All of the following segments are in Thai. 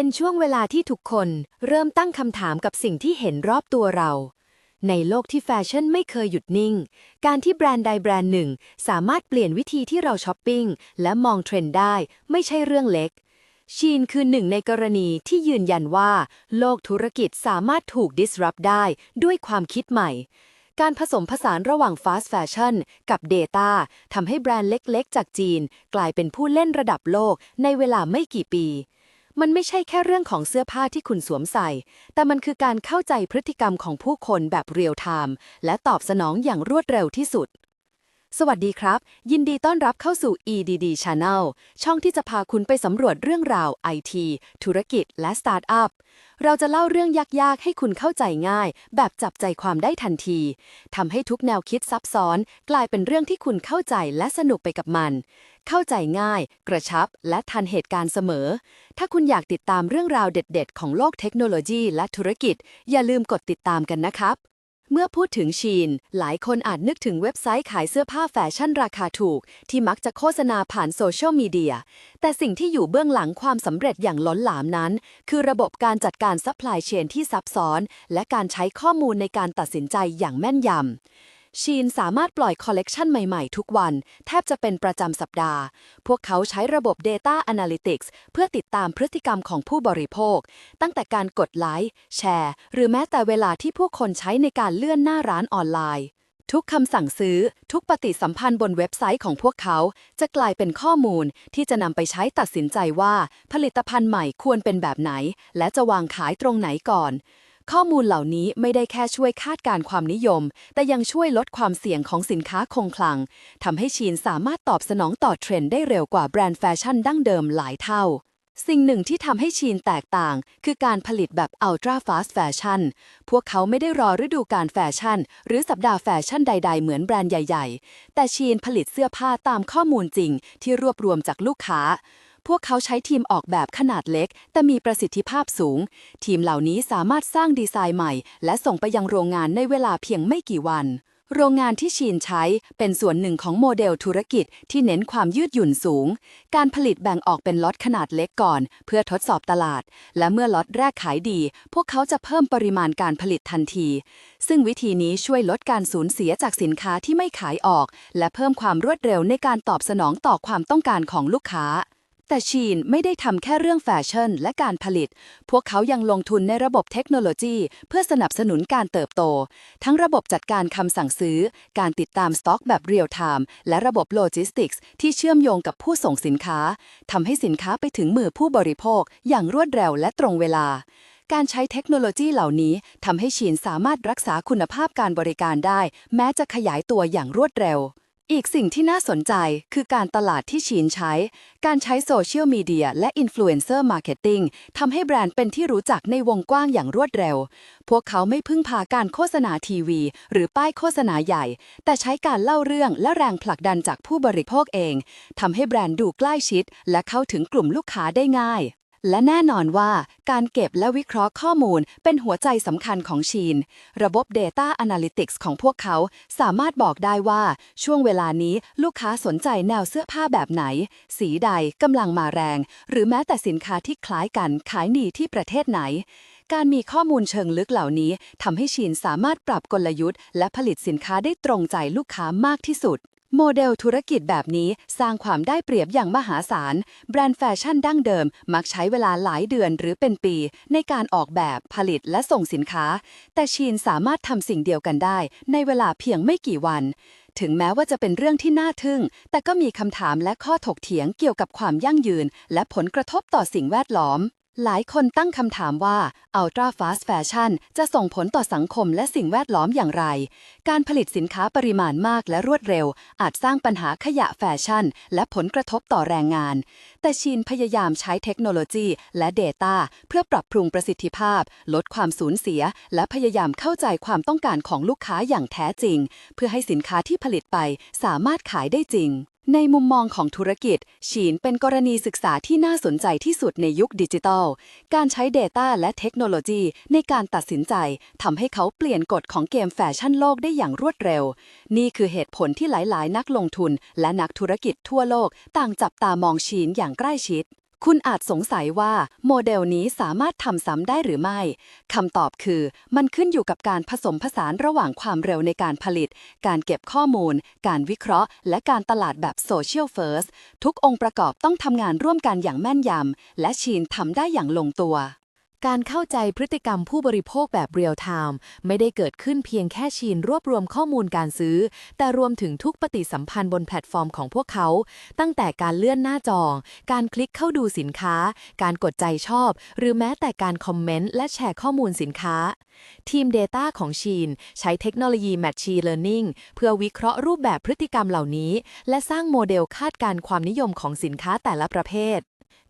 เป็นช่วงเวลาที่ทุกคนเริ่มตั้งคำถามกับสิ่งที่เห็นรอบตัวเรา ในโลกที่แฟชั่นไม่เคยหยุดนิ่ง การที่แบรนด์ใดแบรนด์หนึ่ง สามารถเปลี่ยนวิธีที่เราช้อปปิ้ง และมองเทรนด์ได้ ไม่ใช่เรื่องเล็ก ชีนคือหนึ่งในกรณีที่ยืนยันว่า โลกธุรกิจสามารถถูก disrupt ได้ด้วยความคิดใหม่การผสมผสานระหว่าง fast fashion กับ data ทำให้แบรนด์เล็กๆ จากจีน กลายเป็นผู้เล่นระดับโลกในเวลาไม่กี่ปี มันไม่ใช่แค่เรื่องของเสื้อผ้าที่คุณสวมใส่ แต่มันคือการเข้าใจพฤติกรรมของผู้คนแบบเรียลไทม์และตอบสนองอย่างรวดเร็วที่สุด สวัสดีครับ ยินดีต้อนรับเข้าสู่ EDD Channel ช่องที่จะพาคุณไปสำรวจเรื่องราว IT ธุรกิจและสตาร์ทอัพ เราจะเล่าเรื่องยาก ๆ ให้คุณเข้าใจง่าย แบบจับใจความได้ทันทีทำให้ทุกแนวคิดซับซ้อน กลายเป็นเรื่องที่คุณเข้าใจและสนุกไปกับมัน เข้าใจง่าย กระชับ และทันเหตุการณ์เสมอ ถ้าคุณอยากติดตามเรื่องราวเด็ด ๆ ของโลกเทคโนโลยีและธุรกิจ อย่าลืมกดติดตามกันนะครับ เมื่อพูดถึงชีน หลายคนอาจนึกถึงเว็บไซต์ขายเสื้อผ้าแฟชั่นราคาถูก ที่มักจะโฆษณาผ่านโซเชียลมีเดีย แต่สิ่งที่อยู่เบื้องหลังความสำเร็จอย่างล้นหลามนั้น คือระบบการจัดการซัพพลายเชนที่ซับซ้อน และการใช้ข้อมูลในการตัดสินใจอย่างแม่นยำ ชีนสามารถปล่อยคอลเลกชันใหม่ๆ ทุกวัน แทบจะเป็นประจำสัปดาห์ พวกเขาใช้ระบบ Data Analytics เพื่อติดตามพฤติกรรมของผู้บริโภค ตั้งแต่การกดไลค์ แชร์ หรือแม้แต่เวลาที่ผู้คนใช้ในการเลื่อนหน้าร้านออนไลน์ ทุกคำสั่งซื้อ ทุกปฏิสัมพันธ์บนเว็บไซต์ของพวกเขา จะกลายเป็นข้อมูลที่จะนำไปใช้ตัดสินใจว่า ผลิตภัณฑ์ใหม่ควรเป็นแบบไหน และจะวางขายตรงไหนก่อน ข้อมูลเหล่านี้ไม่ได้แค่ช่วยคาดการณ์ความนิยม แต่ยังช่วยลดความเสี่ยงของสินค้าคงคลังทำให้ชีนสามารถตอบสนองต่อเทรนด์ได้เร็วกว่าแบรนด์แฟชั่นดั้งเดิมหลายเท่า สิ่งหนึ่งที่ทำให้ชีนแตกต่าง คือการผลิตแบบ Ultra Fast Fashion พวกเขาไม่ได้รอฤดูการแฟชั่น หรือสัปดาห์แฟชั่นใด ๆ เหมือนแบรนด์ใหญ่ ๆ แต่ชีนผลิตเสื้อผ้าตามข้อมูลจริง ที่รวบรวมจากลูกค้า พวกเขาใช้ทีมออกแบบขนาดเล็ก แต่มีประสิทธิภาพสูง ทีมเหล่านี้สามารถสร้างดีไซน์ใหม่ และส่งไปยังโรงงานในเวลาเพียงไม่กี่วัน โรงงานที่ชีนใช้เป็นส่วนหนึ่งของโมเดลธุรกิจที่เน้นความยืดหยุ่นสูง การผลิตแบ่งออกเป็นล็อตขนาดเล็กก่อน เพื่อทดสอบตลาด และเมื่อล็อตแรกขายดี พวกเขาจะเพิ่มปริมาณการผลิตทันที ซึ่งวิธีนี้ช่วยลดการสูญเสียจากสินค้าที่ไม่ขายออก และเพิ่มความรวดเร็วในการตอบสนองต่อความต้องการของลูกค้า แต่ชีนไม่ได้ทำแค่เรื่องแฟชั่นและการผลิต พวกเขายังลงทุนในระบบเทคโนโลยี เพื่อสนับสนุนการเติบโต ทั้งระบบจัดการคำสั่งซื้อ การติดตามสต็อกแบบเรียลไทม์ และระบบโลจิสติกส์ที่เชื่อมโยงกับผู้ส่งสินค้า ทำให้สินค้าไปถึงมือผู้บริโภค อย่างรวดเร็วและตรงเวลาการใช้เทคโนโลยีเหล่านี้ทำให้ชีนสามารถรักษาคุณภาพการบริการได้ แม้จะขยายตัวอย่างรวดเร็ว อีกสิ่งที่น่าสนใจคือการตลาดที่ชีนใช้ การใช้โซเชียลมีเดียและอินฟลูเอนเซอร์มาร์เก็ตติ้งทำให้แบรนด์เป็นที่รู้จักในวงกว้างอย่างรวดเร็ว พวกเขาไม่พึ่งพาการโฆษณาทีวี หรือป้ายโฆษณาใหญ่ แต่ใช้การเล่าเรื่องและแรงผลักดันจากผู้บริโภคเองทำให้แบรนด์ดูใกล้ชิด และเข้าถึงกลุ่มลูกค้าได้ง่าย และแน่นอนว่าการเก็บและวิเคราะห์ข้อมูลเป็นหัวใจสำคัญของชีน ระบบ Data Analytics ของพวกเขาสามารถบอกได้ว่าช่วงเวลานี้ลูกค้าสนใจแนวเสื้อผ้าแบบไหน สีใดกำลังมาแรง หรือแม้แต่สินค้าที่คล้ายกันขายดีที่ประเทศไหน การมีข้อมูลเชิงลึกเหล่านี้ทำให้ชีนสามารถปรับกลยุทธ์ และผลิตสินค้าได้ตรงใจลูกค้ามากที่สุด โมเดลธุรกิจแบบนี้สร้างความได้เปรียบอย่างมหาศาล แบรนด์แฟชั่นดั้งเดิม มักใช้เวลาหลายเดือนหรือเป็นปี ในการออกแบบผลิตและส่งสินค้า แต่ชีนสามารถทำสิ่งเดียวกันได้ ในเวลาเพียงไม่กี่วัน ถึงแม้ว่าจะเป็นเรื่องที่น่าทึ่ง แต่ก็มีคำถามและข้อถกเถียงเกี่ยวกับความยั่งยืน และผลกระทบต่อสิ่งแวดล้อม หลายคนตั้งคำถามว่า Ultra Fast Fashion จะส่งผลต่อสังคมและสิ่งแวดล้อมอย่างไร การผลิตสินค้าปริมาณมากและรวดเร็ว อาจสร้างปัญหาขยะแฟชั่น และผลกระทบต่อแรงงาน แต่ชีนพยายามใช้เทคโนโลยีและ Data เพื่อปรับปรุงประสิทธิภาพ ลดความสูญเสีย และพยายามเข้าใจความต้องการของลูกค้าอย่างแท้จริง เพื่อให้สินค้าที่ผลิตไปสามารถขายได้จริง ในมุมมองของธุรกิจ ฉีนเป็นกรณีศึกษาที่น่าสนใจที่สุดในยุคดิจิทัล การใช้ Data และเทคโนโลยีในการตัดสินใจทำให้เขาเปลี่ยนกฎของเกมแฟชั่นโลกได้อย่างรวดเร็ว นี่คือเหตุผลที่หลาย ๆ นักลงทุน และนักธุรกิจทั่วโลก ต่างจับตามองฉีนอย่างใกล้ชิด คุณอาจสงสัยว่าโมเดลนี้สามารถทำซ้ำได้หรือไม่ คำตอบคือ มันขึ้นอยู่กับการผสมผสานระหว่างความเร็วในการผลิต การเก็บข้อมูล การวิเคราะห์ และการตลาดแบบโซเชียลเฟิร์สทุกองค์ประกอบต้องทำงานร่วมกันอย่างแม่นยำและชีนทำได้อย่างลงตัว การเข้าใจพฤติกรรมผู้บริโภคแบบเรียลไทม์ไม่ได้เกิดขึ้นเพียงแค่ชีนรวบรวมข้อมูลการซื้อ แต่รวมถึงทุกปฏิสัมพันธ์บนแพลตฟอร์มของพวกเขา ตั้งแต่การเลื่อนหน้าจอ การคลิกเข้าดูสินค้า การกดใจชอบ หรือแม้แต่การคอมเมนต์และแชร์ข้อมูลสินค้า ทีม Data ของชีน ใช้เทคโนโลยี Machine Learning เพื่อวิเคราะห์รูปแบบพฤติกรรมเหล่านี้ และสร้างโมเดลคาดการณ์ความนิยมของสินค้าแต่ละประเภท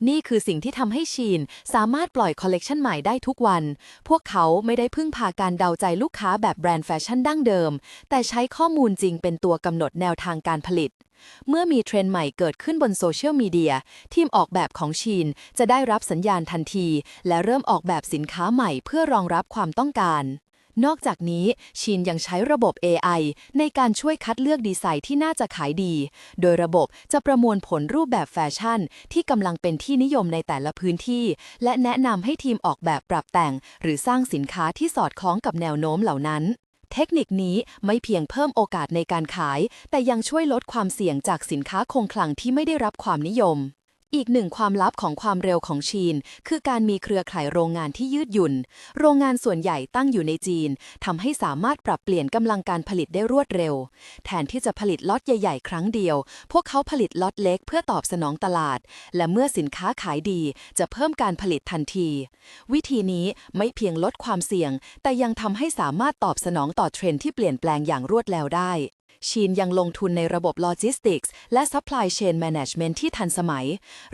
นี่คือสิ่งที่ทำให้ชีนสามารถปล่อยคอลเลกชันใหม่ได้ทุกวัน พวกเขาไม่ได้พึ่งพาการเดาใจลูกค้าแบบแบรนด์แฟชั่นดั้งเดิม แต่ใช้ข้อมูลจริงเป็นตัวกำหนดแนวทางการผลิต เมื่อมีเทรนด์ใหม่เกิดขึ้นบนโซเชียลมีเดีย ทีมออกแบบของชีนจะได้รับสัญญาณทันที และเริ่มออกแบบสินค้าใหม่เพื่อรองรับความต้องการ นอกจากนี้ชีนยังใช้ระบบ AI ในการช่วยคัดเลือกดีไซน์ที่น่าจะขายดี โดยระบบจะประมวลผลรูปแบบแฟชั่น ที่กำลังเป็นที่นิยมในแต่ละพื้นที่ และแนะนำให้ทีมออกแบบปรับแต่ง หรือสร้างสินค้าที่สอดคล้องกับแนวโน้มเหล่านั้น เทคนิคนี้ไม่เพียงเพิ่มโอกาสในการขาย แต่ยังช่วยลดความเสี่ยงจากสินค้าคงคลังที่ไม่ได้รับความนิยม อีกหนึ่งความลับของความเร็วของชีน คือการมีเครือข่ายโรงงานที่ยืดหยุ่น โรงงานส่วนใหญ่ตั้งอยู่ในจีนทำให้สามารถปรับเปลี่ยนกำลังการผลิตได้รวดเร็ว แทนที่จะผลิตล็อตใหญ่ ๆ ครั้งเดียว พวกเขาผลิตล็อตเล็กเพื่อตอบสนองตลาด และเมื่อสินค้าขายดี จะเพิ่มการผลิตทันที วิธีนี้ไม่เพียงลดความเสี่ยง แต่ยังทำให้สามารถตอบสนองต่อเทรนด์ที่เปลี่ยนแปลงอย่างรวดเร็วได้ ชีนยังลงทุนในระบบโลจิสติกส์และ Supply Chain Management ที่ทันสมัย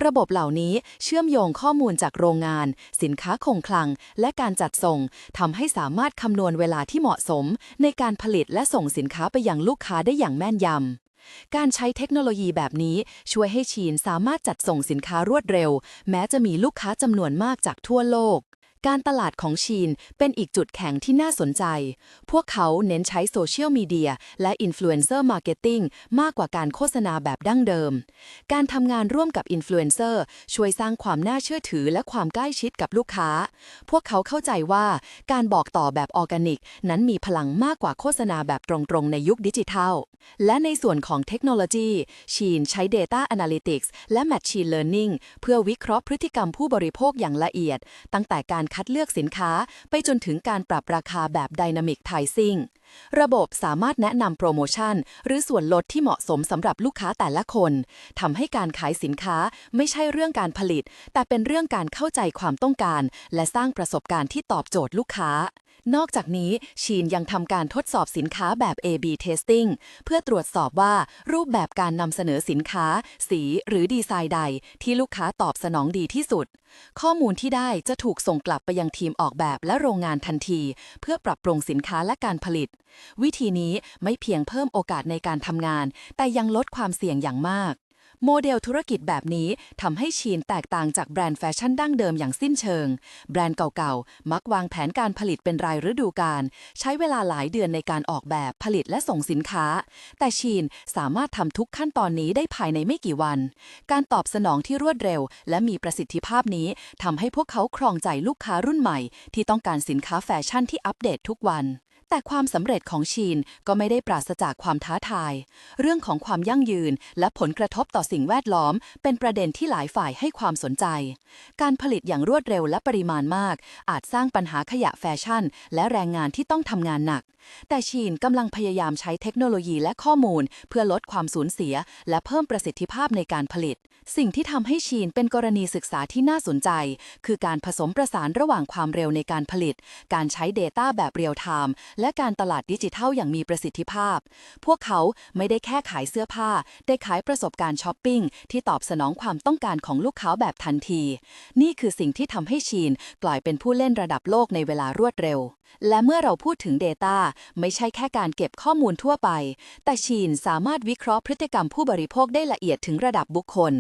ระบบเหล่านี้เชื่อมโยงข้อมูลจากโรงงาน สินค้าคงคลัง และการจัดส่งทำให้สามารถคำนวณเวลาที่เหมาะสม ในการผลิตและส่งสินค้าไปยังลูกค้าได้อย่างแม่นยำการใช้เทคโนโลยีแบบนี้ช่วยให้ชีนสามารถจัดส่งสินค้ารวดเร็ว แม้จะมีลูกค้าจำนวนมากจากทั่วโลก การตลาดของชีนเป็นอีกจุดแข็งที่น่าสนใจ พวกเขาเน้นใช้โซเชียลมีเดียและอินฟลูเอนเซอร์มาร์เก็ตติ้งมากกว่าการโฆษณาแบบดั้งเดิม การทำงานร่วมกับอินฟลูเอนเซอร์ช่วยสร้างความน่าเชื่อถือและความใกล้ชิดกับลูกค้า พวกเขาเข้าใจว่าการบอกต่อแบบออร์แกนิก นั้นมีพลังมากกว่าโฆษณาแบบตรงๆ ในยุคดิจิทัล และในส่วนของเทคโนโลยี ชีนใช้ Data Analytics และ Machine Learning เพื่อวิเคราะห์พฤติกรรมผู้บริโภคอย่างละเอียด ตั้งแต่การคัดเลือกสินค้า ไปจนถึงการปรับราคาแบบ Dynamic Pricing ระบบสามารถแนะนำโปรโมชั่น หรือส่วนลดที่เหมาะสมสำหรับลูกค้าแต่ละคนทำให้การขายสินค้าไม่ใช่เรื่องการผลิต แต่เป็นเรื่องการเข้าใจความต้องการ และสร้างประสบการณ์ที่ตอบโจทย์ลูกค้า นอกจากนี้ชีนยังทำการทดสอบสินค้าแบบ A/B testing เพื่อตรวจสอบว่ารูปแบบการนำเสนอสินค้า สีหรือดีไซน์ใด ที่ลูกค้าตอบสนองดีที่สุด ข้อมูลที่ได้จะถูกส่งกลับไปยังทีมออกแบบและโรงงานทันที เพื่อปรับปรุงสินค้าและการผลิต วิธีนี้ไม่เพียงเพิ่มโอกาสในการทำงาน แต่ยังลดความเสี่ยงอย่างมาก โมเดลธุรกิจแบบนี้ทำให้ชีนแตกต่างจากแบรนด์แฟชั่นดั้งเดิมอย่างสิ้นเชิง แบรนด์เก่าๆ มักวางแผนการผลิตเป็นรายฤดูกาลใช้เวลาหลายเดือนในการออกแบบผลิตและส่งสินค้า แต่ชีนสามารถทำทุกขั้นตอนนี้ได้ภายในไม่กี่วัน การตอบสนองที่รวดเร็ว และมีประสิทธิภาพนี้ทำให้พวกเขาครองใจลูกค้ารุ่นใหม่ ที่ต้องการสินค้าแฟชั่นที่อัปเดตทุกวัน แต่ความสำเร็จของชีนก็ไม่ได้ปราศจากความท้าทาย เรื่องของความยั่งยืนและผลกระทบต่อสิ่งแวดล้อม เป็นประเด็นที่หลายฝ่ายให้ความสนใจ การผลิตอย่างรวดเร็วและปริมาณมาก อาจสร้างปัญหาขยะแฟชั่น และแรงงานที่ต้องทำงานหนัก แต่ชีนกำลังพยายามใช้เทคโนโลยีและข้อมูล เพื่อลดความสูญเสีย และเพิ่มประสิทธิภาพในการผลิต สิ่งที่ทำให้ชีนเป็นกรณีศึกษาที่น่าสนใจ คือการผสมประสานระหว่างความเร็วในการผลิต การใช้ Data แบบเรียลไทม์และการตลาดดิจิทัลอย่างมีประสิทธิภาพ พวกเขาไม่ได้แค่ขายเสื้อผ้า ได้ขายประสบการณ์ช้อปปิ้งที่ตอบสนองความต้องการของลูกค้าแบบทันที นี่คือสิ่งที่ทำให้ชีนกลายเป็นผู้เล่นระดับโลกในเวลารวดเร็วและเมื่อเราพูดถึง Data ไม่ใช่แค่การเก็บข้อมูลทั่วไป แต่ชีนสามารถวิเคราะห์พฤติกรรมผู้บริโภคได้ละเอียดถึงระดับบุคคล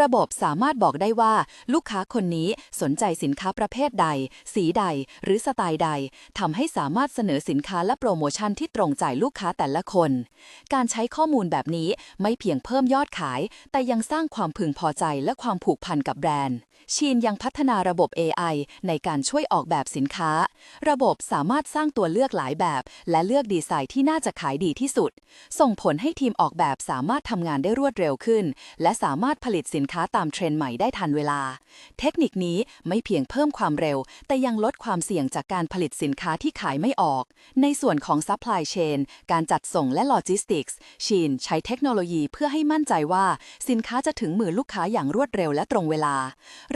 ระบบสามารถบอกได้ว่า ลูกค้าคนนี้สนใจสินค้าประเภทใด สีใด หรือสไตล์ใด ทำให้สามารถเสนอสินค้าและโปรโมชั่นที่ตรงใจลูกค้าแต่ละคน การใช้ข้อมูลแบบนี้ไม่เพียงเพิ่มยอดขาย แต่ยังสร้างความพึงพอใจและความผูกพันกับแบรนด์ ชีนยังพัฒนาระบบ AI ในการช่วยออกแบบสินค้า ระบบสามารถสร้างตัวเลือกหลายแบบ และเลือกดีไซน์ที่น่าจะขายดีที่สุด ส่งผลให้ทีมออกแบบสามารถทำงานได้รวดเร็วขึ้น และสามารถผลิตสินค้าตามเทรนด์ใหม่ได้ทันเวลา เทคนิคนี้ไม่เพียงเพิ่มความเร็ว แต่ยังลดความเสี่ยงจากการผลิตสินค้าที่ขายไม่ออก ในส่วนของ supply chain การจัดส่งและ logistics ชีนใช้เทคโนโลยีเพื่อให้มั่นใจว่าสินค้าจะถึงมือลูกค้าอย่างรวดเร็วและตรงเวลา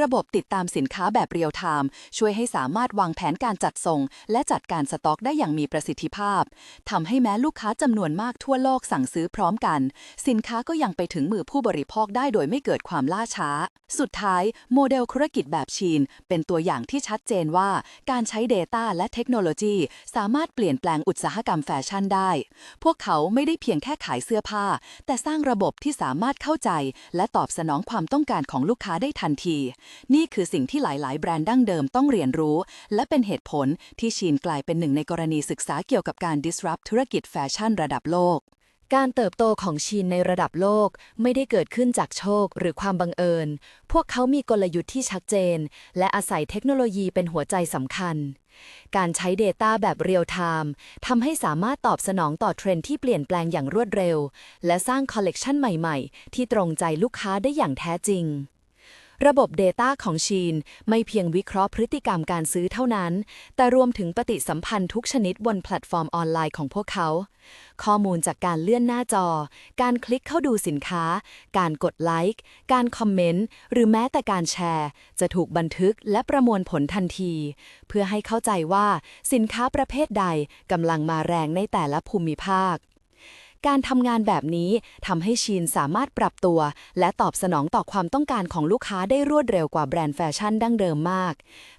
ระบบติดตามสินค้าแบบเรียลไทม์ช่วยให้สามารถวางแผนการจัดส่ง และจัดการสต็อกได้อย่างมีประสิทธิภาพทำให้แม้ลูกค้าจำนวนมากทั่วโลกสั่งซื้อพร้อมกัน สินค้าก็ยังไปถึงมือผู้บริโภคได้โดยไม่เกิดความล่าช้า สุดท้าย โมเดลธุรกิจแบบชีน เป็นตัวอย่างที่ชัดเจนว่าการใช้ Data และเทคโนโลยีสามารถเปลี่ยนแปลงอุตสาหกรรมแฟชั่นได้ พวกเขาไม่ได้เพียงแค่ขายเสื้อผ้า แต่สร้างระบบที่สามารถเข้าใจ และตอบสนองความต้องการของลูกค้าได้ทันที นี่คือสิ่งที่หลาย ๆ แบรนด์ดั้งเดิมต้องเรียนรู้ และเป็นเหตุผลที่ชีนกลายเป็นหนึ่งในกรณีศึกษาเกี่ยวกับการ disrupt ธุรกิจแฟชั่นระดับโลก การเติบโตของชีนในระดับโลกไม่ได้เกิดขึ้นจากโชคหรือความบังเอิญ พวกเขามีกลยุทธ์ที่ชัดเจน และอาศัยเทคโนโลยีเป็นหัวใจสำคัญ การใช้ Data แบบเรียลไทม์ทำให้สามารถตอบสนองต่อเทรนด์ที่เปลี่ยนแปลงอย่างรวดเร็ว และสร้างคอลเลกชันใหม่ ๆ ที่ตรงใจลูกค้าได้อย่างแท้จริง ระบบ Data ของชีนไม่เพียงวิเคราะห์พฤติกรรมการซื้อเท่านั้น แต่รวมถึงปฏิสัมพันธ์ทุกชนิดบนแพลตฟอร์มออนไลน์ของพวกเขา ข้อมูลจากการเลื่อนหน้าจอ การคลิกเข้าดูสินค้า การกดไลค์ การคอมเมนต์ หรือแม้แต่การแชร์ จะถูกบันทึกและประมวลผลทันที เพื่อให้เข้าใจว่าสินค้าประเภทใดกำลังมาแรงในแต่ละภูมิภาค การทำงานแบบนี้ทำให้ชีนสามารถปรับตัว และตอบสนองต่อความต้องการของลูกค้าได้รวดเร็วกว่าแบรนด์แฟชั่นดั้งเดิมมาก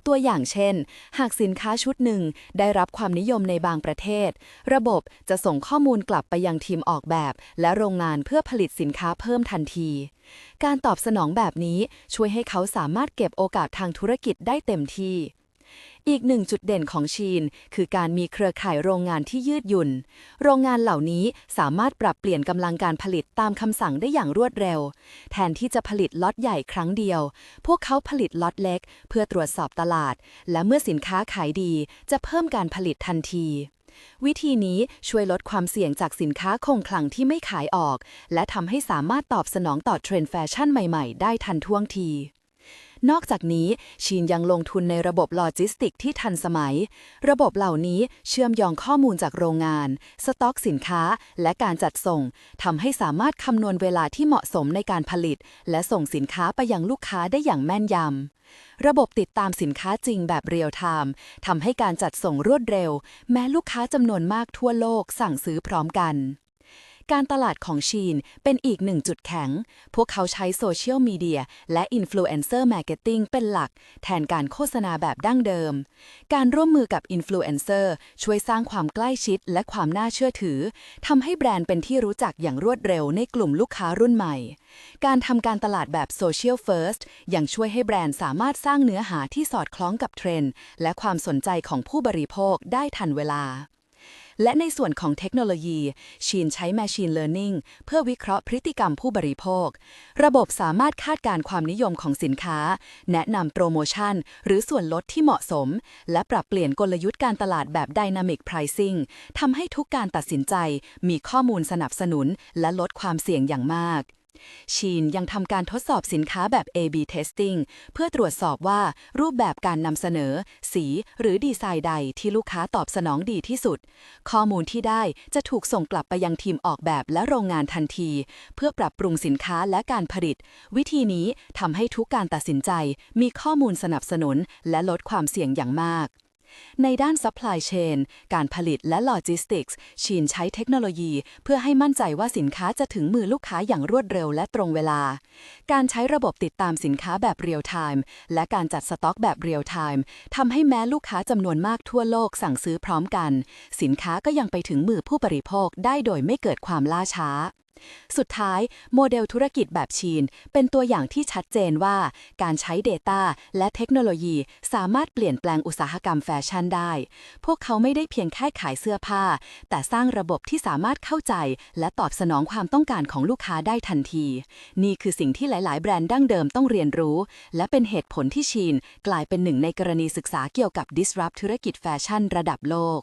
ตัวอย่างเช่น หากสินค้าชุดหนึ่งได้รับความนิยมในบางประเทศ ระบบจะส่งข้อมูลกลับไปยังทีมออกแบบ และโรงงานเพื่อผลิตสินค้าเพิ่มทันทีการตอบสนองแบบนี้ช่วยให้เขาสามารถเก็บโอกาสทางธุรกิจได้เต็มที่ อีกหนึ่งจุดเด่นของชีน คือการมีเครือข่ายโรงงานที่ยืดหยุ่น โรงงานเหล่านี้สามารถปรับเปลี่ยนกำลังการผลิตตามคำสั่งได้อย่างรวดเร็ว แทนที่จะผลิตล็อตใหญ่ครั้งเดียว พวกเขาผลิตล็อตเล็ก เพื่อตรวจสอบตลาด และเมื่อสินค้าขายดีจะเพิ่มการผลิตทันทีวิธีนี้ช่วยลดความเสี่ยงจากสินค้าคงคลังที่ไม่ขายออก และทำให้สามารถตอบสนองต่อเทรนด์แฟชั่นใหม่ ๆ ได้ทันท่วงที นอกจากนี้ชีนยังลงทุนในระบบโลจิสติกที่ทันสมัย ระบบเหล่านี้เชื่อมโยงข้อมูลจากโรงงาน สต็อกสินค้า และการจัดส่งทำให้สามารถคำนวณเวลาที่เหมาะสมในการผลิต และส่งสินค้าไปยังลูกค้าได้อย่างแม่นยำระบบติดตามสินค้าจริงแบบเรียลไทม์ทำให้การจัดส่งรวดเร็ว แม้ลูกค้าจำนวนมากทั่วโลกสั่งซื้อพร้อมกัน การตลาดของชีนเป็นอีกหนึ่งจุดแข็ง พวกเขาใช้โซเชียลมีเดียและอินฟลูเอนเซอร์มาร์เก็ตติ้งเป็นหลัก แทนการโฆษณาแบบดั้งเดิม การร่วมมือกับอินฟลูเอนเซอร์ช่วยสร้างความใกล้ชิดและความน่าเชื่อถือทำให้แบรนด์เป็นที่รู้จักอย่างรวดเร็วในกลุ่มลูกค้ารุ่นใหม่ การทำการตลาดแบบโซเชียลเฟิร์สยังช่วยให้แบรนด์สามารถสร้างเนื้อหาที่สอดคล้องกับเทรนด์และความสนใจของผู้บริโภคได้ทันเวลา และในส่วนของเทคโนโลยี ชีนใช้ Machine Learning เพื่อวิเคราะห์พฤติกรรมผู้บริโภค ระบบสามารถคาดการณ์ความนิยมของสินค้า แนะนำโปรโมชั่น หรือส่วนลดที่เหมาะสม และปรับเปลี่ยนกลยุทธ์การตลาดแบบ Dynamic Pricing ทำให้ทุกการตัดสินใจมีข้อมูลสนับสนุนและลดความเสี่ยงอย่างมาก ชีนยังทำการทดสอบสินค้าแบบ A/B testing เพื่อตรวจสอบว่ารูปแบบการนำเสนอ สีหรือดีไซน์ใดที่ลูกค้าตอบสนองดีที่สุด ข้อมูลที่ได้จะถูกส่งกลับไปยังทีมออกแบบและโรงงานทันที เพื่อปรับปรุงสินค้าและการผลิต วิธีนี้ทำให้ทุกการตัดสินใจมีข้อมูลสนับสนุนและลดความเสี่ยงอย่างมาก ในด้าน supply chain การผลิตและ logistics ชีนใช้เทคโนโลยี เพื่อให้มั่นใจว่าสินค้าจะถึงมือลูกค้าอย่างรวดเร็วและตรงเวลา การใช้ระบบติดตามสินค้าแบบ real time และการจัดสต็อกแบบ real time ทำให้แม้ลูกค้าจำนวนมากทั่วโลกสั่งซื้อพร้อมกัน สินค้าก็ยังไปถึงมือผู้บริโภคได้โดยไม่เกิดความล่าช้า สุดท้าย โมเดลธุรกิจแบบชีน เป็นตัวอย่างที่ชัดเจนว่า การใช้ Data และเทคโนโลยีสามารถเปลี่ยนแปลงอุตสาหกรรมแฟชั่นได้ พวกเขาไม่ได้เพียงแค่ขายเสื้อผ้า แต่สร้างระบบที่สามารถเข้าใจ และตอบสนองความต้องการของลูกค้าได้ทันที นี่คือสิ่งที่หลาย ๆ แบรนด์ดั้งเดิมต้องเรียนรู้ และเป็นเหตุผลที่ชีน กลายเป็นหนึ่งในกรณีศึกษาเกี่ยวกับ disrupt ธุรกิจแฟชั่นระดับโลก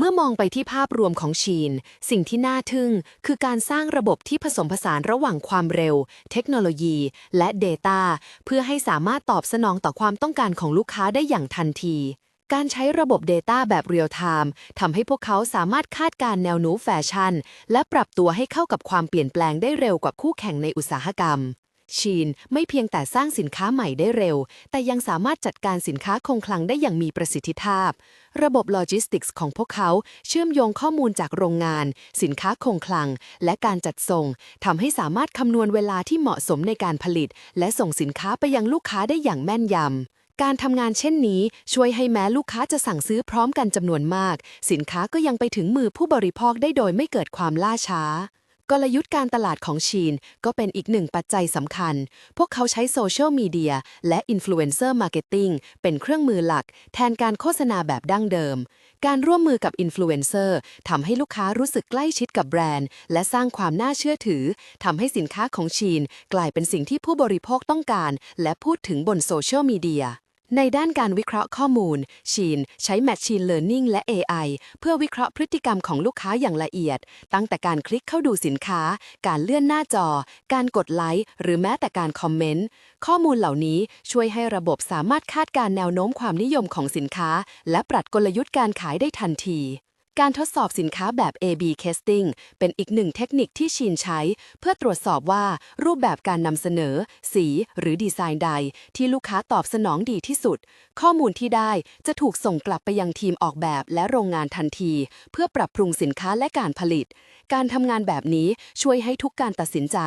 เมื่อมองไปที่ภาพรวมของชีน สิ่งที่น่าทึ่ง คือการสร้างระบบที่ผสมผสานระหว่างความเร็ว เทคโนโลยี และ Data เพื่อให้สามารถตอบสนองต่อความต้องการของลูกค้าได้อย่างทันที การใช้ระบบ Data แบบเรียลไทม์ทำให้พวกเขาสามารถคาดการณ์แนวโน้มแฟชั่น และปรับตัวให้เข้ากับความเปลี่ยนแปลงได้เร็วกว่าคู่แข่งในอุตสาหกรรม ชีนไม่เพียงแต่สร้างสินค้าใหม่ได้เร็ว แต่ยังสามารถจัดการสินค้าคงคลังได้อย่างมีประสิทธิภาพ ระบบโลจิสติกส์ของพวกเขาเชื่อมโยงข้อมูลจากโรงงาน สินค้าคงคลัง และการจัดส่งทำให้สามารถคำนวณเวลาที่เหมาะสมในการผลิต และส่งสินค้าไปยังลูกค้าได้อย่างแม่นยำการทำงานเช่นนี้ ช่วยให้แม้ลูกค้าจะสั่งซื้อพร้อมกันจำนวนมาก สินค้าก็ยังไปถึงมือผู้บริโภคได้โดยไม่เกิดความล่าช้า กลยุทธ์การตลาดของชีนก็เป็นอีกหนึ่งปัจจัยสำคัญ พวกเขาใช้โซเชียลมีเดียและอินฟลูเอนเซอร์มาร์เก็ตติ้งเป็นเครื่องมือหลัก แทนการโฆษณาแบบดั้งเดิม การร่วมมือกับอินฟลูเอนเซอร์ทำให้ลูกค้ารู้สึกใกล้ชิดกับแบรนด์ และสร้างความน่าเชื่อถือทำให้สินค้าของชีน กลายเป็นสิ่งที่ผู้บริโภคต้องการ และพูดถึงบนโซเชียลมีเดีย ในด้านการวิเคราะห์ข้อมูล ชีน ใช้ Machine Learning และ AI เพื่อวิเคราะห์พฤติกรรมของลูกค้าอย่างละเอียด ตั้งแต่การคลิกเข้าดูสินค้า การเลื่อนหน้าจอ การกดไลค์ หรือแม้แต่การคอมเมนต์ ข้อมูลเหล่านี้ช่วยให้ระบบสามารถคาดการแนวโน้มความนิยมของสินค้า และปรับกลยุทธ์การขายได้ทันที การทดสอบสินค้าแบบ A/B testing เป็นอีกหนึ่งเทคนิคที่ชีนใช้ เพื่อตรวจสอบว่ารูปแบบการนำเสนอ สี หรือดีไซน์ใด ที่ลูกค้าตอบสนองดีที่สุด ข้อมูลที่ได้จะถูกส่งกลับไปยังทีมออกแบบและโรงงานทันที เพื่อปรับปรุงสินค้าและการผลิต การทำงานแบบนี้ช่วยให้ทุกการตัดสินใจ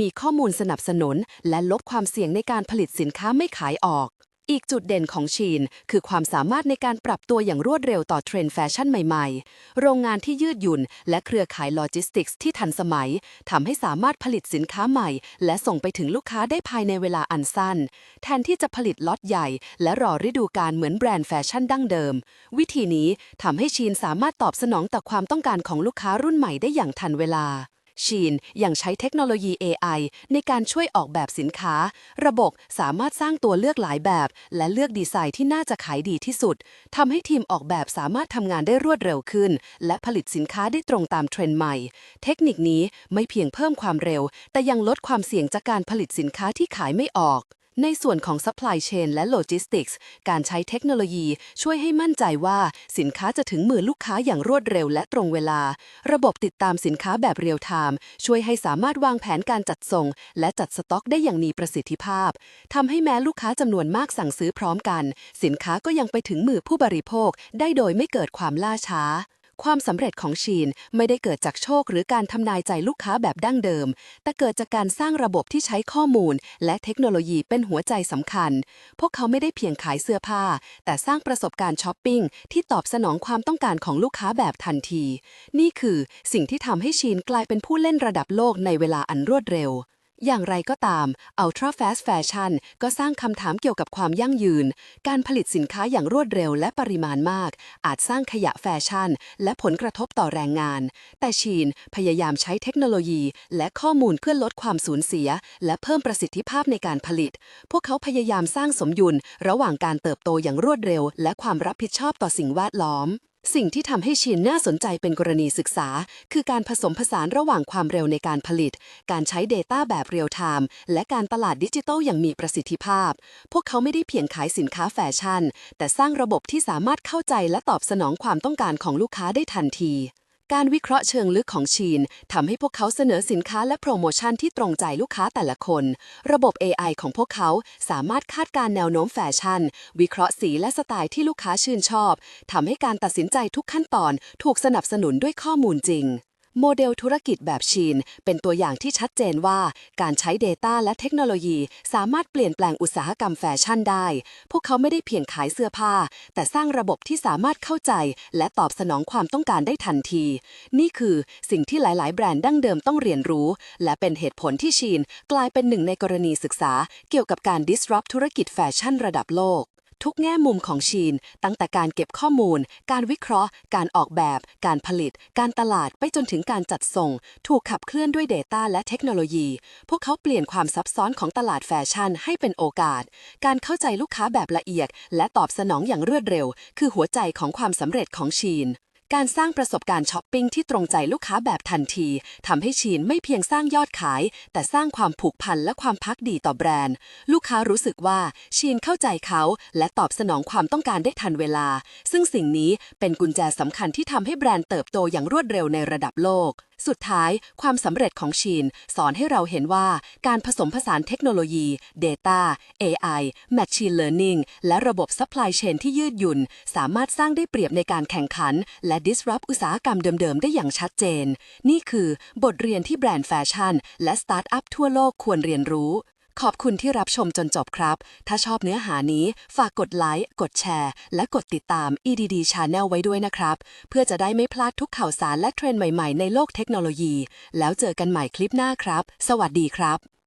มีข้อมูลสนับสนุน และลดความเสี่ยงในการผลิตสินค้าไม่ขายออก อีกจุดเด่นของชีน คือความสามารถในการปรับตัวอย่างรวดเร็วต่อเทรนด์แฟชั่นใหม่ๆ โรงงานที่ยืดหยุ่น และเครือข่ายโลจิสติกส์ที่ทันสมัยทำให้สามารถผลิตสินค้าใหม่ และส่งไปถึงลูกค้าได้ภายในเวลาอันสั้น แทนที่จะผลิตล็อตใหญ่ และรอฤดูกาลเหมือนแบรนด์แฟชั่นดั้งเดิม วิธีนี้ทำให้ชีนสามารถตอบสนองต่อความต้องการของลูกค้ารุ่นใหม่ได้อย่างทันเวลา ชีนยังใช้เทคโนโลยี AI ในการช่วยออกแบบสินค้า ระบบสามารถสร้างตัวเลือกหลายแบบ และเลือกดีไซน์ที่น่าจะขายดีที่สุดทำให้ทีมออกแบบสามารถทำงานได้รวดเร็วขึ้น และผลิตสินค้าได้ตรงตามเทรนด์ใหม่ เทคนิคนี้ไม่เพียงเพิ่มความเร็ว แต่ยังลดความเสี่ยงจากการผลิตสินค้าที่ขายไม่ออก ในส่วนของ supply chain และ logistics การใช้เทคโนโลยีช่วยให้มั่นใจว่าสินค้าจะถึงมือลูกค้าอย่างรวดเร็วและตรงเวลา ระบบติดตามสินค้าแบบเรียลไทม์ช่วยให้สามารถวางแผนการจัดส่ง และจัดสต็อกได้อย่างมีประสิทธิภาพทำให้แม้ลูกค้าจำนวนมากสั่งซื้อพร้อมกัน สินค้าก็ยังไปถึงมือผู้บริโภคได้โดยไม่เกิดความล่าช้า ความสำเร็จของชีนไม่ได้เกิดจากโชคหรือการทำนายใจลูกค้าแบบดั้งเดิม แต่เกิดจากการสร้างระบบที่ใช้ข้อมูล และเทคโนโลยีเป็นหัวใจสำคัญ พวกเขาไม่ได้เพียงขายเสื้อผ้า แต่สร้างประสบการณ์ช้อปปิ้งที่ตอบสนองความต้องการของลูกค้าแบบทันที นี่คือสิ่งที่ทำให้ชีนกลายเป็นผู้เล่นระดับโลกในเวลาอันรวดเร็ว อย่างไรก็ตาม Ultra Fast Fashion ก็สร้างคำถามเกี่ยวกับความยั่งยืน การผลิตสินค้าอย่างรวดเร็วและปริมาณมาก อาจสร้างขยะแฟชั่น และผลกระทบต่อแรงงาน แต่ชีนพยายามใช้เทคโนโลยีและข้อมูลเพื่อลดความสูญเสีย และเพิ่มประสิทธิภาพในการผลิต พวกเขาพยายามสร้างสมดุลระหว่างการเติบโตอย่างรวดเร็ว และความรับผิดชอบต่อสิ่งแวดล้อม สิ่งที่ทำให้ชีนน่าสนใจเป็นกรณีศึกษา คือการผสมผสานระหว่างความเร็วในการผลิต การใช้ Data แบบเรียลไทม์และการตลาดดิจิทัลอย่างมีประสิทธิภาพ พวกเขาไม่ได้เพียงขายสินค้าแฟชั่น แต่สร้างระบบที่สามารถเข้าใจและตอบสนองความต้องการของลูกค้าได้ทันที การวิเคราะห์เชิงลึกของชีนทำให้พวกเขาเสนอสินค้าและโปรโมชั่นที่ตรงใจลูกค้าแต่ละคน ระบบ AI ของพวกเขาสามารถคาดการแนวโน้มแฟชั่น วิเคราะห์สีและสไตล์ที่ลูกค้าชื่นชอบทำให้การตัดสินใจทุกขั้นตอนถูกสนับสนุนด้วยข้อมูลจริง โมเดลธุรกิจแบบชีน เป็นตัวอย่างที่ชัดเจนว่าการใช้ Data และเทคโนโลยีสามารถเปลี่ยนแปลงอุตสาหกรรมแฟชั่นได้ พวกเขาไม่ได้เพียงขายเสื้อผ้า แต่สร้างระบบที่สามารถเข้าใจ และตอบสนองความต้องการได้ทันที นี่คือสิ่งที่หลาย ๆ แบรนด์ดั้งเดิมต้องเรียนรู้ และเป็นเหตุผลที่ชีน กลายเป็นหนึ่งในกรณีศึกษา เกี่ยวกับการ disrupt ธุรกิจแฟชั่นระดับโลก ทุกแง่มุมของชีน ตั้งแต่การเก็บข้อมูล การวิเคราะห์ การออกแบบ การผลิต การตลาดไปจนถึงการจัดส่ง ถูกขับเคลื่อนด้วย Data และเทคโนโลยี พวกเขาเปลี่ยนความซับซ้อนของตลาดแฟชั่นให้เป็นโอกาส การเข้าใจลูกค้าแบบละเอียด และตอบสนองอย่างรวดเร็ว คือหัวใจของความสำเร็จของชีน การสร้างประสบการณ์ช้อปปิ้งที่ตรงใจลูกค้าแบบทันทีทำให้ชีนไม่เพียงสร้างยอดขาย แต่สร้างความผูกพันและความพักดีต่อแบรนด์ ลูกค้ารู้สึกว่าชีนเข้าใจเขาและตอบสนองความต้องการได้ทันเวลา ซึ่งสิ่งนี้เป็นกุญแจสำคัญที่ทำให้แบรนด์เติบโตอย่างรวดเร็วในระดับโลก สุดท้าย ความสำเร็จของชีนสอนให้เราเห็นว่าการผสมผสานเทคโนโลยี Data AI Machine Learning และระบบ Supply Chain ที่ยืดหยุ่น สามารถสร้างได้เปรียบในการแข่งขัน และ disrupt อุตสาหกรรมเดิมๆ ได้อย่างชัดเจน นี่คือบทเรียนที่แบรนด์แฟชั่น และสตาร์ทอัพทั่วโลกควรเรียนรู้ ขอบคุณที่รับชมจนจบครับ ถ้าชอบเนื้อหานี้ฝากกดไลค์ กดแชร์ และกดติดตาม EDD Channel ไว้ด้วยนะครับ เพื่อจะได้ไม่พลาดทุกข่าวสารและเทรนด์ใหม่ๆ ในโลกเทคโนโลยี แล้วเจอกันใหม่คลิปหน้าครับ สวัสดีครับ